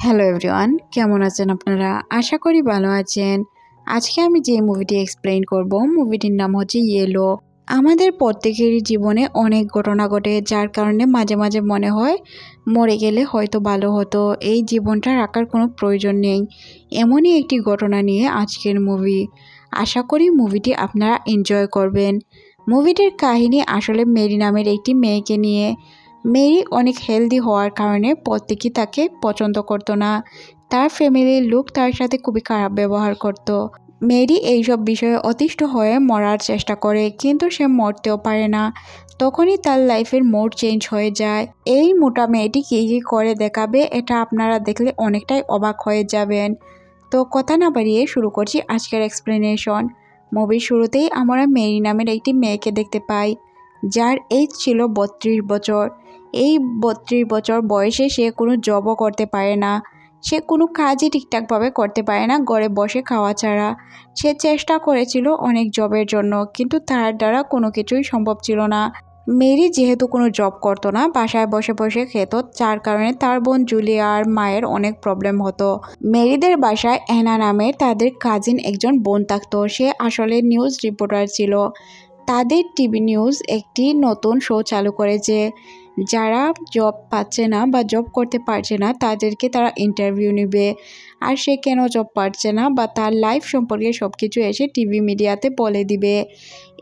Hello everyone কেমন আছেন আপনারা? আশা করি ভালো আছেন। আজকে আমি যে মুভিটি এক্সপ্লেন করব মুভিটির নাম হচ্ছে ইয়েলো আমাদের প্রত্যেকেরই জীবনে অনেক ঘটনা ঘটে, যার কারণে মাঝে মাঝে মনে হয় মরে গেলে হয়তো ভালো হতো। এই জীবনটা রাখার কোনো প্রয়োজন নেই। এমনই একটি ঘটনা নিয়ে আজকের মুভি আশা করি মুভিটি আপনারা এনজয় করবেন। মুভিটির কাহিনী আসলে মেরি নামের একটি মেয়েকে নিয়ে। মেরি অনেক হেলদি হওয়ার কারণে প্রত্যেকেই তাকে পছন্দ করতো না। তার ফ্যামিলির লোক তার সাথে খুবই খারাপ ব্যবহার করত। মেরি এইসব বিষয়ে অতিষ্ঠ হয়ে মরার চেষ্টা করে, কিন্তু সে মরতেও পারে না। তখনই তার লাইফের মোড চেঞ্জ হয়ে যায়। এই মোটা মেয়েটি কী কী করে দেখাবে, এটা আপনারা দেখলে অনেকটাই অবাক হয়ে যাবেন। তো কথা না বাড়িয়ে শুরু করছি আজকের এক্সপ্লেনেশন মুভির শুরুতেই আমরা মেরি নামের একটি মেয়েকে দেখতে পাই, যার এজ ছিল বত্রিশ বছর। এই বত্রিশ বছর বয়সে সে কোনো জবও করতে পারে না। সে কোনো কাজই ঠিকঠাকভাবে করতে পারে না ঘরে বসে খাওয়া ছাড়া। সে চেষ্টা করেছিল অনেক জবের জন্য, কিন্তু তার দ্বারা কোনো কিছুই সম্ভব ছিল না। মেরি যেহেতু কোনো জব করতো না, বাসায় বসে বসে খেত, যার কারণে তার বোন জুলিয়ার মায়ের অনেক প্রবলেম হতো। মেরিদের বাসায় অ্যানা নামের তাদের কাজিন একজন বোন থাকতো, সে আসলে নিউজ রিপোর্টার ছিল। তাদের টিভি নিউজ একটি নতুন শো চালু করেছে। যারা জব পাচ্ছে না বা জব করতে পারছে না, তাদেরকে তারা ইন্টারভিউ নেবে। আর সে কেন জব পাচ্ছে না বা তার লাইফ সম্পর্কে সব কিছু এসে টিভি মিডিয়াতে বলে দিবে।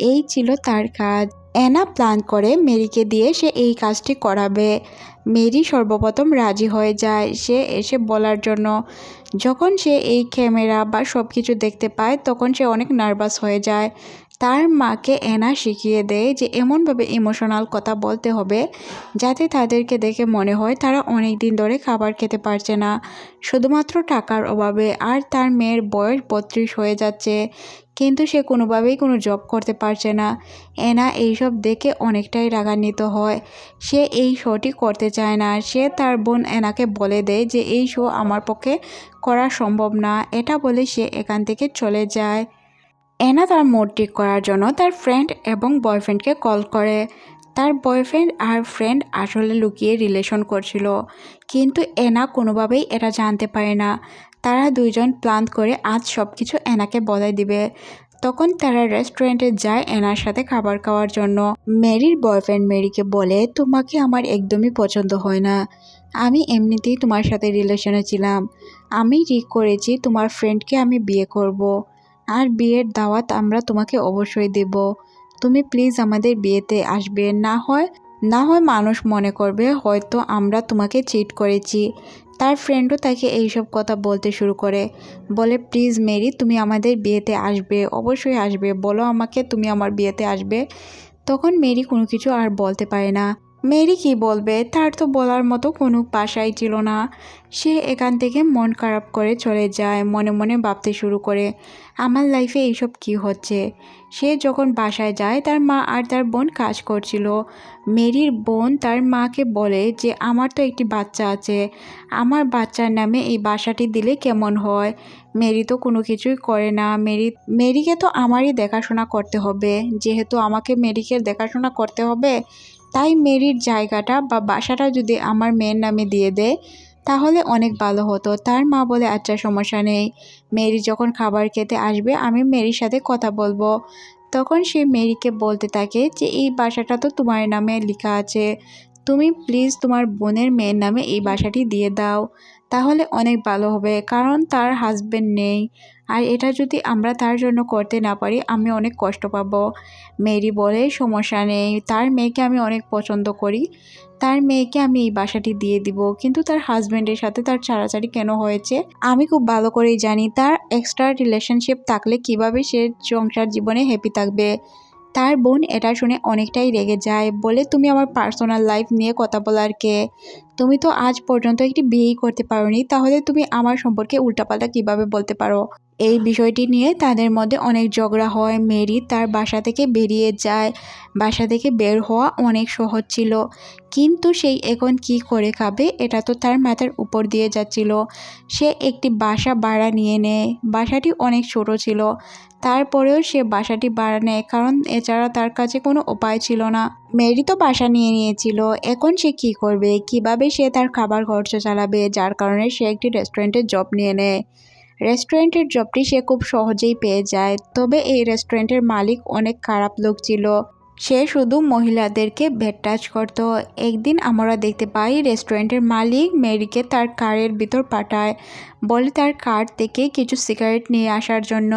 এই ছিল তার কাজ। অ্যানা প্ল্যান করে মেরিকে দিয়ে সে এই কাজটি করাবে। মেরি সর্বপ্রথম রাজি হয়ে যায় সে এসে বলার জন্য। যখন সে এই ক্যামেরা বা সব কিছু দেখতে পায়, তখন সে অনেক নার্ভাস হয়ে যায়। তার মাকে এনা শিখিয়ে দেয় যে এমনভাবে ইমোশনাল কথা বলতে হবে যাতে তাদেরকে দেখে মনে হয় তারা অনেক দিন ধরে খাবার খেতে পারছে না। শুধুমাত্র টাকার অভাবে আর তার মেয়ের বয়স বত্রিশ হয়ে যাচ্ছে, কিন্তু সে কোনোভাবেই কোনো জব করতে পারছে না। এনা এইসব দেখে অনেকটাই রাগান্বিত হয়। সে এই শোটি করতে চায় না। সে তার বোন এনাকে বলে দেয় যে, এই শো আমার পক্ষে করা সম্ভব না। এটা বলে সে এখান থেকে চলে যায়। এনা তার মুড ঠিক করার জন্য তার ফ্রেন্ড এবং বয়ফ্রেন্ডকে কল করে। তার বয়ফ্রেন্ড আর ফ্রেন্ড আসলে লুকিয়ে রিলেশন করছিল। কিন্তু এনা কোনোভাবেই এটা জানতে পারে না। তারা দুইজন প্ল্যান করে আজ সব কিছু এনাকে বলে দিবে। তখন তারা রেস্টুরেন্টে যায় এনার সাথে খাবার খাওয়ার জন্য। মেরির বয়ফ্রেন্ড মেরিকে বলে, তোমাকে আমার একদমই পছন্দ হয় না। আমি এমনিতেই তোমার সাথে রিলেশনে ছিলাম। আমি ঠিক করেছি, তোমার ফ্রেন্ডকে আমি বিয়ে করব। আর বিয়ের দাওয়াত আমরা তোমাকে অবশ্যই দেব। তুমি প্লিজ আমাদের বিয়েতে আসবে। না হয় না হয় মানুষ মনে করবে, হয়তো আমরা তোমাকে চিট করেছি। তার ফ্রেন্ডও তাকে এইসব কথা বলতে শুরু করে। বলে প্লিজ মেরি তুমি আমাদের বিয়েতে আসবে, অবশ্যই আসবে। বলো আমাকে তুমি আমার বিয়েতে আসবে। তখন মেরি কোনো কিছু আর বলতে পারে না। মেরি কি বলবে? তার তো বলার মতো কোনো পাশাই ছিল না। সে এখান থেকে মন খারাপ করে চলে যায়, মনে মনে ভাবতে শুরু করে, আমার লাইফে এইসব কি হচ্ছে? সে যখন বাসায় যায়, তার মা আর তার বোন কাজ করছিল। মেরির বোন তার মাকে বলে যে, আমার তো একটি বাচ্চা আছে। আমার বাচ্চার নামে এই বাসাটি দিলে কেমন হয়? মেরি তো কোনো কিছুই করে না। মেরি, মেরিকে তো আমারই দেখাশোনা করতে হবে। যেহেতু আমাকে মেরিকে দেখাশোনা করতে হবে তাই মেরির জায়গাটা বা বাসাটা যদি আমার মেয়ের নামে দিয়ে দেয়, তাহলে অনেক ভালো হতো। তার মা বলে আচ্ছা সমস্যা নেই। মেরি যখন খাবার খেতে আসবে, আমি মেরির সাথে কথা বলব। তখন সে মেরিকে বলতে থাকে যে, এই বাসাটা তো তোমার নামে লেখা আছে। তুমি প্লিজ তোমার বোনের মেয়ের নামে এই বাসাটি দিয়ে দাও। তাহলে অনেক ভালো হবে। কারণ তার হাজব্যান্ড নেই। আর এটা যদি আমরা তার জন্য করতে না পারি, আমি অনেক কষ্ট পাব। মেরি বলে সমস্যা নেই। তার মেয়েকে আমি অনেক পছন্দ করি। তার মেয়েকে আমি এই বাসাটি দিয়ে দিব। কিন্তু তার হাজব্যান্ডের সাথে তার ছাড়াছাড়ি কেন হয়েছে, আমি খুব ভালো করেই জানি। তার এক্সট্রা রিলেশনশিপ থাকলে কীভাবে সে সংসার জীবনে হ্যাপি থাকবে? তার বোন এটা শুনে অনেকটাই রেগে যায়, বলে, তুমি আমার পার্সোনাল লাইফ নিয়ে কথা বলার কে? তুমি তো আজ পর্যন্ত একটি বিয়েই করতে পারোনি, তাহলে তুমি আমার সম্পর্কে উল্টাপাল্টা কীভাবে বলতে পারো? এই বিষয়টি নিয়ে তাদের মধ্যে অনেক ঝগড়া হয়। মেরি তার বাসা থেকে বেরিয়ে যায়। বাসা থেকে বের হওয়া অনেক সহজ ছিল। কিন্তু সেই এখন কি করে খাবে, এটা তো তার মাথার উপর দিয়ে যাচ্ছিল। সে একটি বাসা ভাড়া নিয়ে নেয়। বাসাটি অনেক ছোট ছিল। তারপরেও সে বাসাটি ভাড়া নেয়, কারণ এছাড়া তার কাছে কোনো উপায় ছিল না। মেরি তো বাসা নিয়ে নিয়েছিল, এখন সে কি করবে? কীভাবে সে তার খাবার খরচ চালাবে? যার কারণে সে একটি রেস্টুরেন্টের জব নিয়ে নেয়। রেস্টুরেন্টের জবটি সে খুব সহজেই পেয়ে যায়, তবে এই রেস্টুরেন্টের মালিক অনেক খারাপ লোক ছিল। সে শুধু মহিলাদেরকে ভেট টাচ করতো। একদিন আমরা দেখতে পাই রেস্টুরেন্টের মালিক মেরিকে তার কারের ভিতর পাঠায়। বলে তার কার থেকে কিছু সিগারেট নিয়ে আসার জন্য।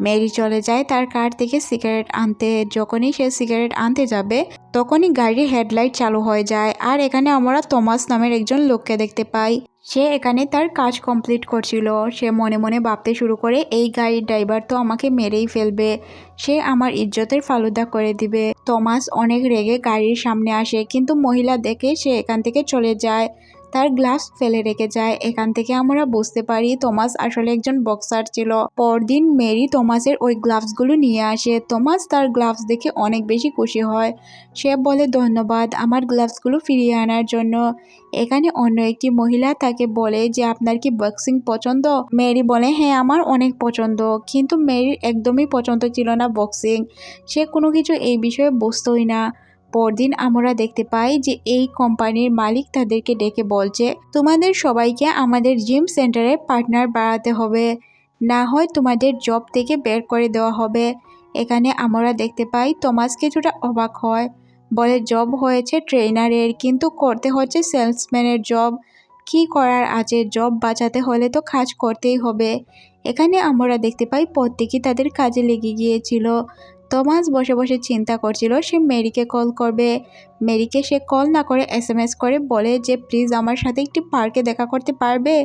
মেরি চলে যায় তার কার থেকে সিগারেট আনতে। যখনই সে সিগারেট আনতে যাবে, তখনই গাড়ির হেডলাইট চালু হয়ে যায়। আর এখানে আমরা তমাস নামের একজন লোককে দেখতে পাই। সে এখানে তার কাজ কমপ্লিট করছিল। সে মনে মনে ভাবতে শুরু করে, এই গাড়ির ড্রাইভার তো আমাকে মেরেই ফেলবে। সে আমার ইজ্জতের ফালুদা করে দিবে। তোমাস অনেক রেগে গাড়ির সামনে আসে, কিন্তু মহিলা দেখে সে এখান থেকে চলে যায়। তার গ্লাভস ফেলে রেখে যায়। এখান থেকে আমরা বুঝতে পারি তোমাস আসলে একজন বক্সার ছিল। পরদিন মেরি তোমাসের ওই গ্লাভসগুলো নিয়ে আসে। তোমাস তার গ্লাভস দেখে অনেক বেশি খুশি হয়। সে বলে, ধন্যবাদ আমার গ্লাভসগুলো ফিরিয়ে আনার জন্য। এখানে অন্য একটি মহিলা তাকে বলে যে, আপনার কি বক্সিং পছন্দ? মেরি বলে হ্যাঁ আমার অনেক পছন্দ। কিন্তু মেরির একদমই পছন্দ ছিল না বক্সিং সে কোনো কিছু এই বিষয়ে বুঝতোই না। পরদিন আমরা দেখতে পাই যে এই কোম্পানির মালিক তাদেরকে ডেকে বলছে, তোমাদের সবাইকে আমাদের জিম সেন্টারে পার্টনার বাড়াতে হবে। না হয় তোমাদের জব থেকে বের করে দেওয়া হবে। এখানে আমরা দেখতে পাই তোমাস কিছুটা অবাক হয়। বলে, জব হয়েছে ট্রেনারের কিন্তু করতে হচ্ছে সেলসম্যানের জব। কি করার আছে? জব বাঁচাতে হলে তো কাজ করতেই হবে। এখানে আমরা দেখতে পাই প্রত্যেকেই তাদের কাজে লেগে গিয়েছিল। তমাস বসে বসে চিন্তা করছিল, সে মেরিকে কল করবে। মেরিকে সে কল না করে এস করে বলে যে প্লিজ আমার সাথে একটি পার্কে দেখা করতে পারবে?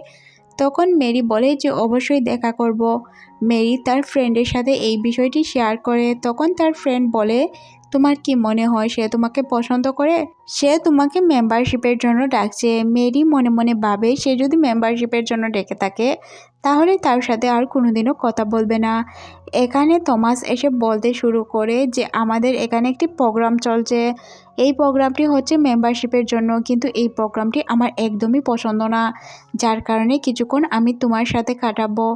তখন মেরি বলে যে, অবশ্যই দেখা করব। মেরি তার ফ্রেন্ডের সাথে এই বিষয়টি শেয়ার করে। তখন তার ফ্রেন্ড বলে তোমার কি মনে হয় সে তোমাকে পছন্দ করে? সে তোমাকে মেম্বারশিপের জন্য ডাকছে। মেরি মনে মনে ভাবে সে যদি মেম্বারশিপের জন্য ডেকে থাকে, তাহলে তার সাথে আর কোনোদিনও কথা বলবে না। এখানে তমাস এসে বলতে শুরু করে যে, আমাদের এখানে একটি প্রোগ্রাম চলছে। এই প্রোগ্রামটি হচ্ছে মেম্বারশিপের জন্য, কিন্তু এই প্রোগ্রামটি আমার একদমই পছন্দ না। যার কারণে কিছুক্ষণ আমি তোমার সাথে কাটাবো।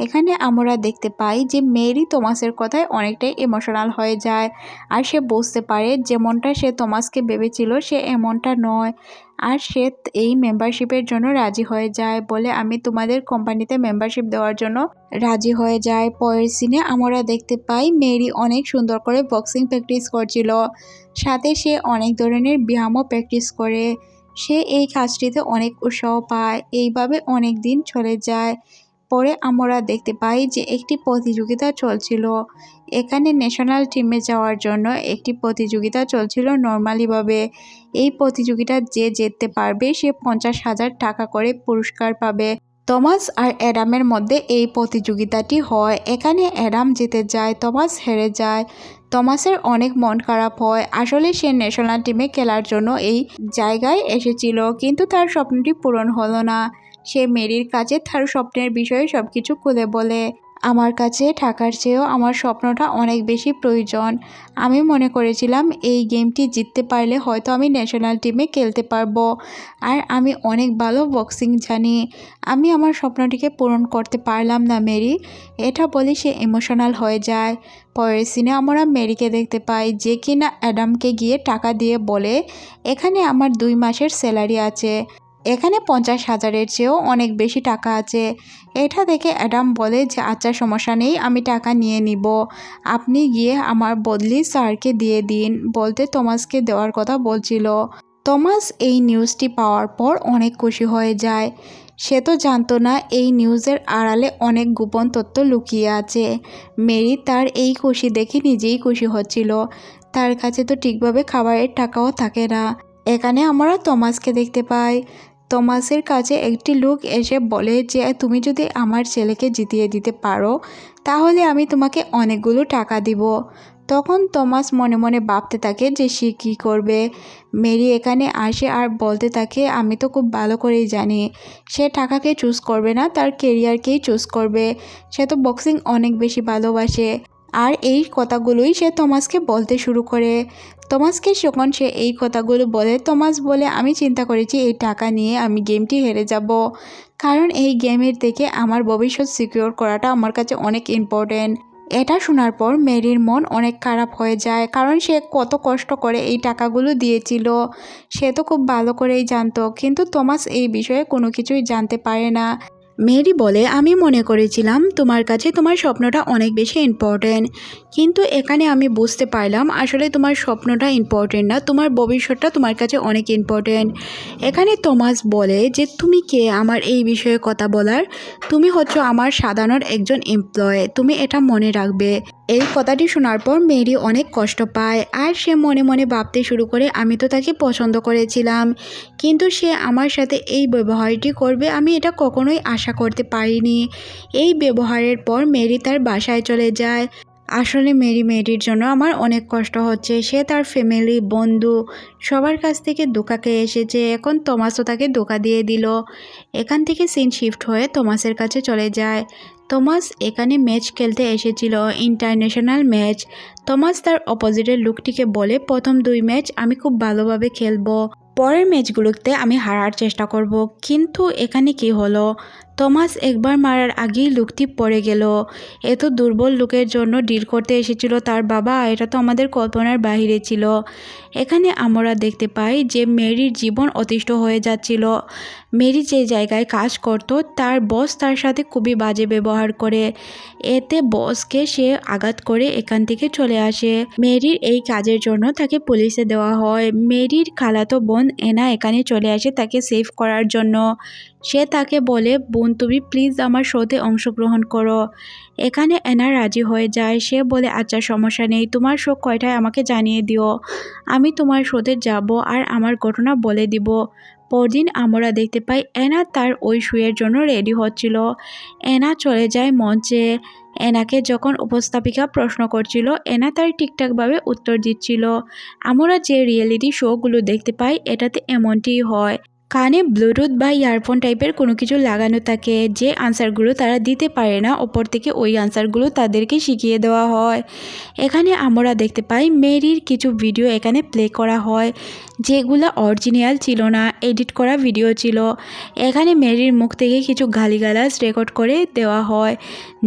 এখানে আমরা দেখতে পাই যে মেরি তোমাসের কথায় অনেকটাই ইমোশনাল হয়ে যায়। আর সে বুঝতে পারে যেমনটা সে তোমাসকে ভেবেছিল সে এমনটা নয়। আর সে এই মেম্বারশিপের জন্য রাজি হয়ে যায় বলে আমি তোমাদের কোম্পানিতে মেম্বারশিপ দেওয়ার জন্য রাজি হয়ে যায় পরের সিনে আমরা দেখতে পাই মেরি অনেক সুন্দর করে বক্সিং প্র্যাকটিস করছিল। সাথে সে অনেক ধরনের ব্যায়ামও প্র্যাকটিস করে। সে এই কাজটিতে অনেক উৎসাহ পায়। এইভাবে অনেক দিন চলে যায়। পরে আমরা দেখতে পাই যে একটি প্রতিযোগিতা চলছিল। এখানে ন্যাশনাল টিমে যাওয়ার জন্য একটি প্রতিযোগিতা চলছিল নর্মালিভাবে এই প্রতিযোগিতা যে জিততে পারবে সে পঞ্চাশ হাজার টাকা করে পুরস্কার পাবে। টমাস আর অ্যাডামের মধ্যে এই প্রতিযোগিতাটি হয়। এখানে অ্যাডাম জিতে যায়, টমাস হেরে যায়। টমাসের অনেক মন খারাপ হয়। আসলে সে ন্যাশনাল টিমে খেলার জন্য এই জায়গায় এসেছিল, কিন্তু তার স্বপ্নটি পূরণ হলো না। সে মেরির কাছে তার স্বপ্নের বিষয়ে সব কিছু খুলে বলে, আমার কাছে টাকার চেয়েও আমার স্বপ্নটা অনেক বেশি প্রয়োজন। আমি মনে করেছিলাম এই গেমটি জিততে পারলে হয়তো আমি ন্যাশনাল টিমে খেলতে পারব। আর আমি অনেক ভালো বক্সিং জানি। আমি আমার স্বপ্নটিকে পূরণ করতে পারলাম না, মেরি। এটা বলে সে ইমোশনাল হয়ে যায়। পরের সিনে আমরা মেরিকে দেখতে পাই, যে কিনা অ্যাডামকে গিয়ে টাকা দিয়ে বলে, এখানে আমার দুই মাসের স্যালারি আছে। এখানে পঞ্চাশ হাজারের চেয়েও অনেক বেশি টাকা আছে। এটা দেখে অ্যাডাম বলে যে আচ্ছা সমস্যা নেই, আমি টাকা নিয়ে নিব। আপনি গিয়ে আমার বদলি স্যারকে দিয়ে দিন। বলতে তোমাসকে দেওয়ার কথা বলছিল। তমাস এই নিউজটি পাওয়ার পর অনেক খুশি হয়ে যায়। সে তো জানতো না, এই নিউজের আড়ালে অনেক গোপন তথ্য লুকিয়ে আছে। মেরি তার এই খুশি দেখে নিজেই খুশি হচ্ছিল। তার কাছে তো ঠিকভাবে খাবারের টাকাও থাকে না। এখানে আমরা তমাসকে দেখতে পাই। তমাসের কাছে একটি লোক এসে বলে যে, তুমি যদি আমার ছেলেকে জিতিয়ে দিতে পারো, তাহলে আমি তোমাকে অনেকগুলো টাকা দিব। তখন তমাস মনে মনে ভাবতে থাকে যে, সে কী করবে? মেরি এখানে আসে আর বলতে থাকে, আমি তো খুব ভালো করেই জানি, সে টাকাকে চুজ করবে না, তার কেরিয়ারকেই চুজ করবে। সে তো বক্সিং অনেক বেশি ভালোবাসে। আর এই কথাগুলোই সে তমাসকে বলতে শুরু করে। তোমাসকে যখন সে এই কথাগুলো বলে, তোমাস বলে, আমি চিন্তা করেছি এই টাকা নিয়ে আমি গেমটি হেরে যাব। কারণ এই গেমের থেকে আমার ভবিষ্যৎ সিকিওর করাটা আমার কাছে অনেক ইম্পর্টেন্ট এটা শোনার পর মেরির মন অনেক খারাপ হয়ে যায়, কারণ সে কত কষ্ট করে এই টাকাগুলো দিয়েছিল। সে তো খুব ভালো করেই জানতো, কিন্তু তমাস এই বিষয়ে কোনো কিছুই জানতে পারে না। মেরি বলে, আমি মনে করেছিলাম তোমার কাছে তোমার স্বপ্নটা অনেক বেশি ইম্পর্টেন্ট কিন্তু এখানে আমি বুঝতে পারলাম আসলে তোমার স্বপ্নটা ইম্পর্টেন্ট না, তোমার ভবিষ্যৎটা তোমার কাছে অনেক ইম্পর্টেন্ট এখানে তোমাস বলে যে, তুমি কে? আমার এই বিষয়ে কথা বলার? তুমি হচ্ছ আমার সাধারণ একজন এমপ্লয় তুমি এটা মনে রাখবে। এই কথাটি শোনার পর মেরি অনেক কষ্ট পায় আর সে মনে মনে ভাবতে শুরু করে, আমি তো তাকে পছন্দ করেছিলাম, কিন্তু সে আমার সাথে এই ব্যবহারটি করবে, আমি এটা কখনোই আশা করতে পারিনি। এই ব্যবহারের পর মেরি তার বাসায় চলে যায়। আসলে মেরি মেয়েটির জন্য আমার অনেক কষ্ট হচ্ছে। সে তার ফ্যামিলি বন্ধু, সবার কাছ থেকে খেয়ে এসেছে। এখন তমাসও তাকে দোকা দিয়ে দিল। এখান থেকে সিন শিফট হয়ে তমাসের কাছে চলে যায়। তমাস এখানে ম্যাচ খেলতে এসেছিল, ইন্টারন্যাশনাল ম্যাচ। তমাস তার অপোজিটের লুকটিকে বলে, প্রথম দুই ম্যাচ আমি খুব ভালোভাবে খেলব, পরের ম্যাচগুলোতে আমি হারার চেষ্টা করব। কিন্তু এখানে কি হলো? তমাস একবার মারার আগেই লুকটি পড়ে গেল। এত দুর্বল লোকের জন্য ডিল করতে এসেছিল তার বাবা, এটা তো আমাদের কল্পনার বাহিরে ছিল। এখানে আমরা দেখতে পাই যে, মেরির জীবন অতিষ্ঠ হয়ে যাচ্ছিল। মেরি যে জায়গায় কাজ করত, তার বস তার সাথে খুবই বাজে ব্যবহার করে। এতে বসকে সে আঘাত করে এখান থেকে চলে আসে। মেরির এই কাজের জন্য তাকে পুলিশে দেওয়া হয়। মেরির খালাতো বোন এনা এখানে চলে আসে তাকে সেভ করার জন্য। সে তাকে বলে, বোন, তুমি প্লিজ আমার শোতে অংশগ্রহণ করো। এখানে এনা রাজি হয়ে যায়। সে বলে আচ্ছা সমস্যা নেই। তোমার শো কয়টায় আমাকে জানিয়ে দিও। আমি তোমার শোতে যাব আর আমার ঘটনা বলে দিব। পরদিন আমরা দেখতে পাই এনা তার ওই শুয়ের জন্য রেডি হচ্ছিল। এনা চলে যায় মঞ্চে। এনাকে যখন উপস্থাপিকা প্রশ্ন করছিল, এনা তার ঠিকঠাকভাবে উত্তর দিচ্ছিল। আমরা যে রিয়েলিটি শোগুলো দেখতে পাই, এটাতে এমনটি হয়। কানে ব্লুটুথ বা ইয়ারফোন টাইপের কোনো কিছু লাগানো থাকে, যে আনসারগুলো তারা দিতে পারে না, ওপর থেকে ওই আনসারগুলো তাদেরকে শিখিয়ে দেওয়া হয়। এখানে আমরা দেখতে পাই মেরির কিছু ভিডিও এখানে প্লে করা হয়, যেগুলো অরিজিনাল ছিল না এডিট করা ভিডিও ছিল। এখানে মেরির মুখ থেকে কিছু গালিগালাজ রেকর্ড করে দেওয়া হয়,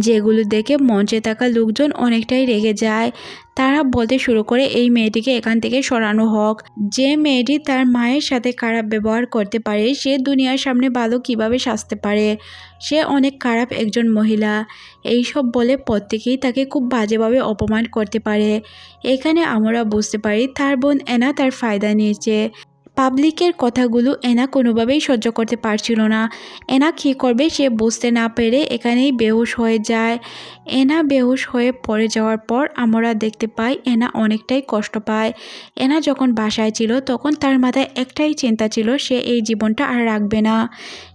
যেগুলো দেখে মঞ্চে থাকা লোকজন অনেকটাই রেগে যায়। তারা বলতে শুরু করে, এই মেয়েটিকে এখান থেকে সরানো হোক। যে মেয়েটি তার মায়ের সাথে খারাপ ব্যবহার করতে পারে, সে দুনিয়ার সামনে ভালো কীভাবে সাজতে পারে? সে অনেক খারাপ একজন মহিলা। এইসব বলে প্রত্যেকেই তাকে খুব বাজেভাবে অপমান করতে পারে। এখানে আমরা বুঝতে পারি, তার বোন এনা তার ফায়দা নিয়েছে। পাবলিকের কথাগুলো এনা কোনোভাবেই সহ্য করতে পারছিল না। এনা কী করবে সে বুঝতে না পেরে এখানেই বেহুশ হয়ে যায়। এনা বেহুশ হয়ে পড়ে যাওয়ার পর আমরা দেখতে পাই এনা অনেকটাই কষ্ট পায়। এনা যখন বাসায় ছিল তখন তার মাথায় একটাই চিন্তা ছিল, সে এই জীবনটা আর রাখবে না।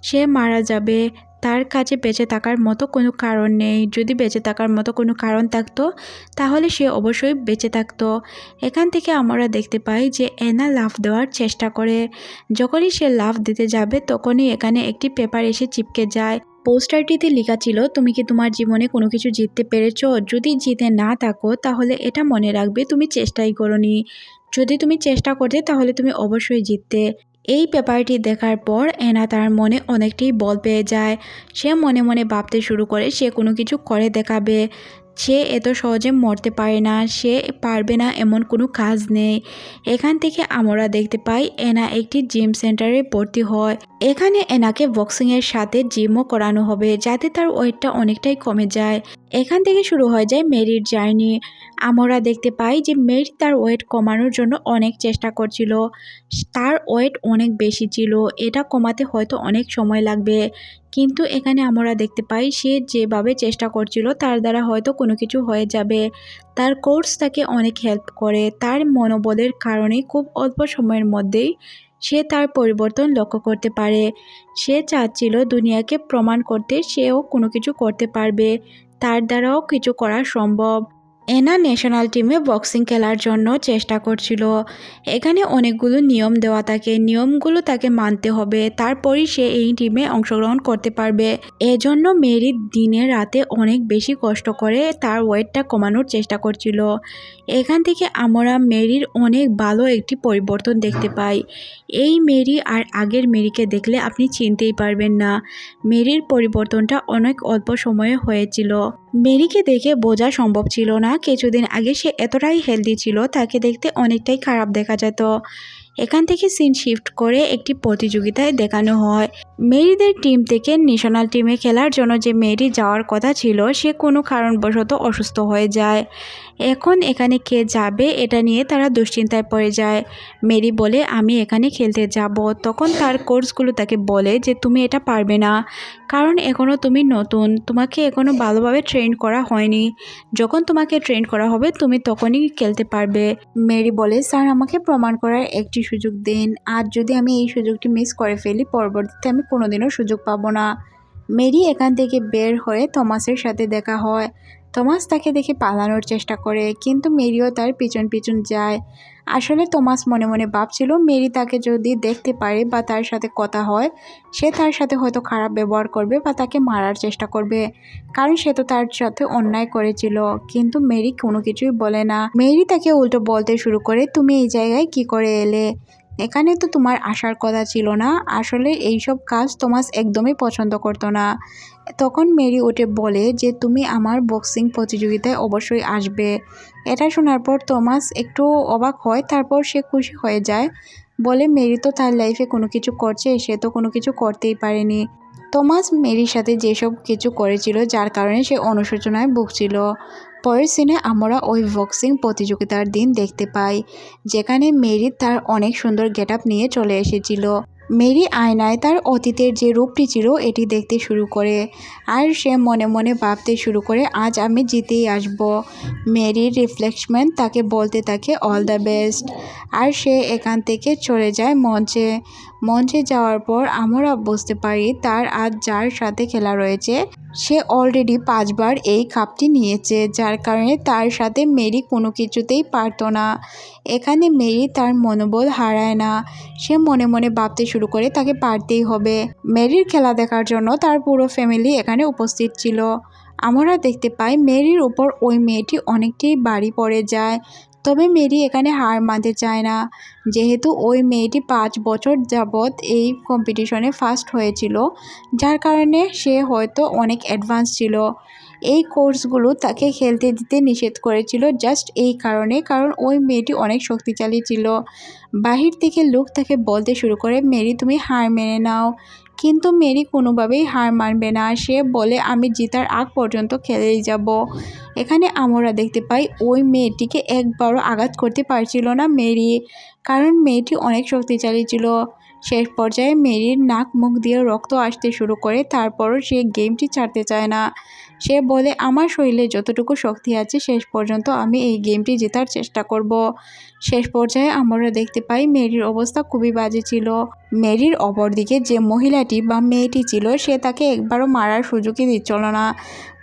সে মারা যাবে। তার কাছে বেঁচে থাকার মতো কোনো কারণ নেই। যদি বেঁচে থাকার মতো কোনো কারণ থাকতো, তাহলে সে অবশ্যই বেঁচে থাকতো। এখান থেকে আমরা দেখতে পাই যে এনা লাফ দেওয়ার চেষ্টা করে। যখনই সে লাফ দিতে যাবে, তখনই এখানে একটি পেপার এসে চিপকে যায়। পোস্টারটিতে লেখা ছিল, তুমি কি তোমার জীবনে কোনো কিছু জিততে পেরেছ? যদি জিতে না থাকো, তাহলে এটা মনে রাখবে, তুমি চেষ্টাই করনি। যদি তুমি চেষ্টা করতে, তাহলে তুমি অবশ্যই জিততে। এই পেপারটি দেখার পর এনা তার মনে অনেকটি বল পেয়ে যায়। সে মনে মনে ভাবতে শুরু করে, সে কোনো কিছু করে দেখাবে। সে এত সহজে মরতে পারে না, সে পারবে না এমন কোনো কাজ নেই। এখান থেকে আমরা দেখতে পাই এনা একটি জিম সেন্টারে ভর্তি হয়। এখানে এনাকে বক্সিংয়ের সাথে জিমও করানো হবে, যাতে তার ওয়েটটা অনেকটাই কমে যায়। এখান থেকে শুরু হয়ে যায় মেরির জার্নি। আমরা দেখতে পাই যে মেরি তার ওয়েট কমানোর জন্য অনেক চেষ্টা করছিল। তার ওয়েট অনেক বেশি ছিল। এটা কমাতে হয়তো অনেক সময় লাগবে। কিন্তু এখানে আমরা দেখতে পাই সে যেভাবে চেষ্টা করছিল, তার দ্বারা হয়তো কোনো কিছু হয়ে যাবে। তার কোর্স তাকে অনেক হেল্প করে। তার মনোবলের কারণে খুব অল্প সময়ের মধ্যেই সে তার পরিবর্তন লক্ষ্য করতে পারে। সে চাচ্ছিল দুনিয়াকে প্রমাণ করতে, সেও কোনো কিছু করতে পারবে। তার দ্বারাও কিছু করা সম্ভব। এনা ন্যাশনাল টিমে বক্সিং খেলার জন্য চেষ্টা করছিল। এখানে অনেকগুলো নিয়ম দেওয়া থাকে। নিয়মগুলো তাকে মানতে হবে। তারপরই সে এই টিমে অংশগ্রহণ করতে পারবে। এজন্য মেরি দিনে রাতে অনেক বেশি কষ্ট করে তার ওয়েটটা কমানোর চেষ্টা করছিল। এখান থেকে আমরা মেরির অনেক ভালো একটি পরিবর্তন দেখতে পাই। এই মেরি আর আগের মেরিকে দেখলে আপনি চিনতেই পারবেন না। মেরির পরিবর্তনটা অনেক অল্প সময়ে হয়েছিল। মেরিকে দেখে বোঝা সম্ভব ছিল না কিছুদিন আগে সে এতটাই হেলদি ছিল, তাকে দেখতে অনেকটাই খারাপ দেখা যেত। এখান থেকে সিন শিফট করে একটি প্রতিযোগিতায় দেখানো হয়। মেরিদের টিম থেকে ন্যাশনাল টিমে খেলার জন্য যে মেরি যাওয়ার কথা ছিল, সে কোনো কারণবশত অসুস্থ হয়ে যায়। এখন এখানে কে যাবে এটা নিয়ে তারা দুশ্চিন্তায় পড়ে যায়। মেরি বলে, আমি এখানে খেলতে যাব। তখন তার কোর্সগুলো তাকে বলে যে, তুমি এটা পারবে না। কারণ এখনও তুমি নতুন। তোমাকে এখনও ভালোভাবে ট্রেন করা হয়নি। যখন তোমাকে ট্রেন করা হবে, তুমি তখনই খেলতে পারবে। মেরি বলে, স্যার, আমাকে প্রমাণ করার একটি সুযোগ দিন। আর যদি আমি এই সুযোগটি মিস করে ফেলি, পরবর্তীতে আমি কোনোদিনও সুযোগ পাবো না। মেরি এখান থেকে বের হয়ে থমাসের সাথে দেখা হয়। থমাস তাকে দেখে পালানোর চেষ্টা করে, কিন্তু মেরিও তার পিছন পিছন যায়। আসলে তোমাস মনে মনে ভাবছিল মেরি তাকে যদি দেখতে পারে বা তার সাথে কথা হয়, সে তার সাথে হয়তো খারাপ ব্যবহার করবে বা তাকে মারার চেষ্টা করবে। কারণ সে তো তার সাথে অন্যায় করেছিল, কিন্তু মেরি কোনো কিছুই বলে না। মেরি তাকে উল্টো বলতে শুরু করে, তুমি এই জায়গায় কি করে এলে? এখানে তো তোমার আসার কথা ছিল না। আসলে এইসব কাজ তোমাস একদমই পছন্দ করতো না। তখন মেরি উঠে বলে যে, তুমি আমার বক্সিং প্রতিযোগিতায় অবশ্যই আসবে। এটা শোনার পর তোমাস একটু অবাক হয়, তারপর সে খুশি হয়ে যায়। বলে, মেরি তো তার লাইফে কোনো কিছু করছে, সে তো কোনো কিছু করতেই পারেনি। তোমাস মেরির সাথে যেসব কিছু করেছিল, যার কারণে সে অনুশোচনায় ভুগছিল। পরের সিনে আমরা ওই বক্সিং প্রতিযোগিতার দিন দেখতে পাই, যেখানে মেরি তার অনেক সুন্দর গেট নিয়ে চলে এসেছিল। মেরি আয়নায় তার অতীতের যে রূপটি ছিল, এটি দেখতে শুরু করে। আর সে মনে মনে ভাবতে শুরু করে, আজ আমি জিতেই আসব। মেরির রিফ্লেক্সমেন্ট তাকে বলতে থাকে, অল দ্য বেস্ট। আর সে এখান থেকে চলে যায় মঞ্চে। মঞ্চে যাওয়ার পর আমরা বুঝতে পারি তার আজ যার সাথে খেলা রয়েছে। সে অলরেডি পাঁচবার এই কাপটি নিয়েছে, যার কারণে তার সাথে মেরি কোনো কিছুতেই পারতো না। এখানে মেরি তার মনোবল হারায় না। সে মনে মনে ভাবতে শুরু করে তাকে পারতেই হবে। মেরির খেলা দেখার জন্য তার পুরো ফ্যামিলি এখানে উপস্থিত ছিল। আমরা দেখতে পাই মেরির উপর ওই মেয়েটি অনেকটাই বাড়ি পড়ে যায়। তবে মেরি এখানে হার মানতে চায় না। যেহেতু ওই মেয়েটি পাঁচ বছর যাবৎ এই কম্পিটিশনে ফার্স্ট হয়েছিল, যার কারণে সে হয়তো অনেক অ্যাডভান্স ছিল। এই কোর্সগুলো তাকে খেলতে দিতে নিষেধ করেছিল জাস্ট এই কারণে, কারণ ওই মেয়েটি অনেক শক্তিশালী ছিল। বাহির থেকে লোক তাকে বলতে শুরু করে, মেরি, তুমি হার মেনে নাও। কিন্তু মেরি কোনোভাবেই হার মানবে না। সে বলে, আমি জিতার আগ পর্যন্ত খেলেই যাব। এখানে আমরা দেখতে পাই, ওই মেয়েটিকে একবারও আঘাত করতে পারছিল না মেরি। কারণ মেয়েটি অনেক শক্তিশালী ছিল। শেষ পর্যায়ে মেরির নাক মুখ দিয়ে রক্ত আসতে শুরু করে, তারপরও সে গেমটি ছাড়তে চায় না। সে বলে, আমার শরীরে যতটুকু শক্তি আছে, শেষ পর্যন্ত আমি এই গেমটি জেতার চেষ্টা করব। শেষ পর্যায়ে আমরা দেখতে পাই মেরির অবস্থা খুবই বাজে ছিল। মেরির অপরদিকে যে মহিলাটি বা মেয়েটি ছিল, সে তাকে একবারও মারার সুযোগই দিচ্ছিল না।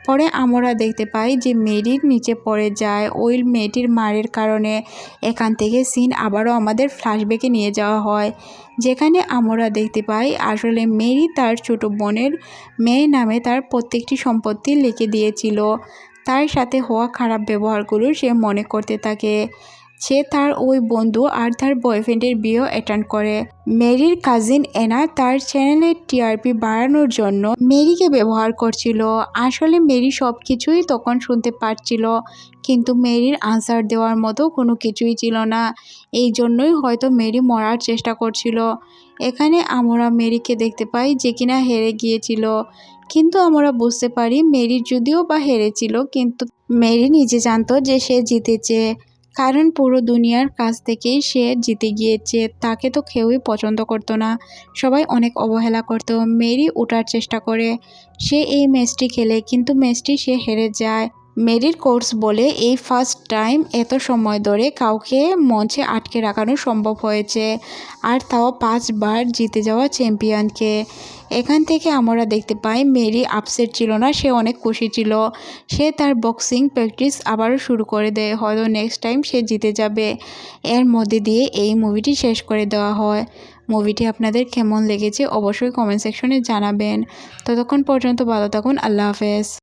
পরে আমরা দেখতে পাই যে মেরির নিচে পড়ে যায়। ওই মেয়েটির মারের কারণে এখান থেকে সিন আবারও আমাদের ফ্ল্যাশব্যাকে নিয়ে যাওয়া হয়। যেখানে আমরা দেখতে পাই আসলে মেরি তার ছোট বোনের মেয়ে নামে তার প্রত্যেকটি সম্পত্তি লিখে দিয়েছিল। তার সাথে হওয়া খারাপ ব্যবহারগুলো সে মনে করতে থাকে। সে তার ওই বন্ধু আর তার বয়ফ্রেন্ডের বিয়েও অ্যাটেন্ড করে। মেরির কাজিন এনা তার চ্যানেলের টিআরপি বাড়ানোর জন্য মেরিকে ব্যবহার করছিল। আসলে মেরি সব কিছুই তখন শুনতে পারছিল, কিন্তু মেরির আনসার দেওয়ার মতো কোনো কিছুই ছিল না। এই জন্যই হয়তো মেরি মরার চেষ্টা করছিল। এখানে আমরা মেরিকে দেখতে পাই যে কিনা হেরে গিয়েছিল। কিন্তু আমরা বুঝতে পারি মেরি যদিও বা হেরেছিল, কিন্তু মেরি নিজে জানতো যে সে জিতেছে। কারণ পুরো দুনিয়ার কাছ থেকেই সে জিতে গিয়েছে, তাকে তো কেউই পছন্দ করতো না। সবাই অনেক অবহেলা করতো, মেরি ওঠার চেষ্টা করে। সে এই ম্যাচটি খেলে, কিন্তু ম্যাচটি সে হেরে যায়। মেরির কোর্স বলে এই ফার্স্ট টাইম এত সময় ধরে কাউকে মঞ্চে আটকে রাখানো সম্ভব হয়েছে, আর তাও পাঁচবার জিতে যাওয়া চ্যাম্পিয়নকে এখান থেকে আমরা দেখতে পাই, মেরি আপসেট ছিল না, সে অনেক খুশি ছিল। সে তার বক্সিং প্র্যাকটিস আবারও শুরু করে দেয়, হয়তো নেক্সট টাইম সে জিতে যাবে। এর মধ্যে দিয়ে এই মুভিটি শেষ করে দেওয়া হয়। মুভিটি আপনাদের কেমন লেগেছে অবশ্যই কমেন্ট সেকশনে জানাবেন। ততক্ষণ পর্যন্ত ভালো থাকুন, আল্লাহ হাফেজ।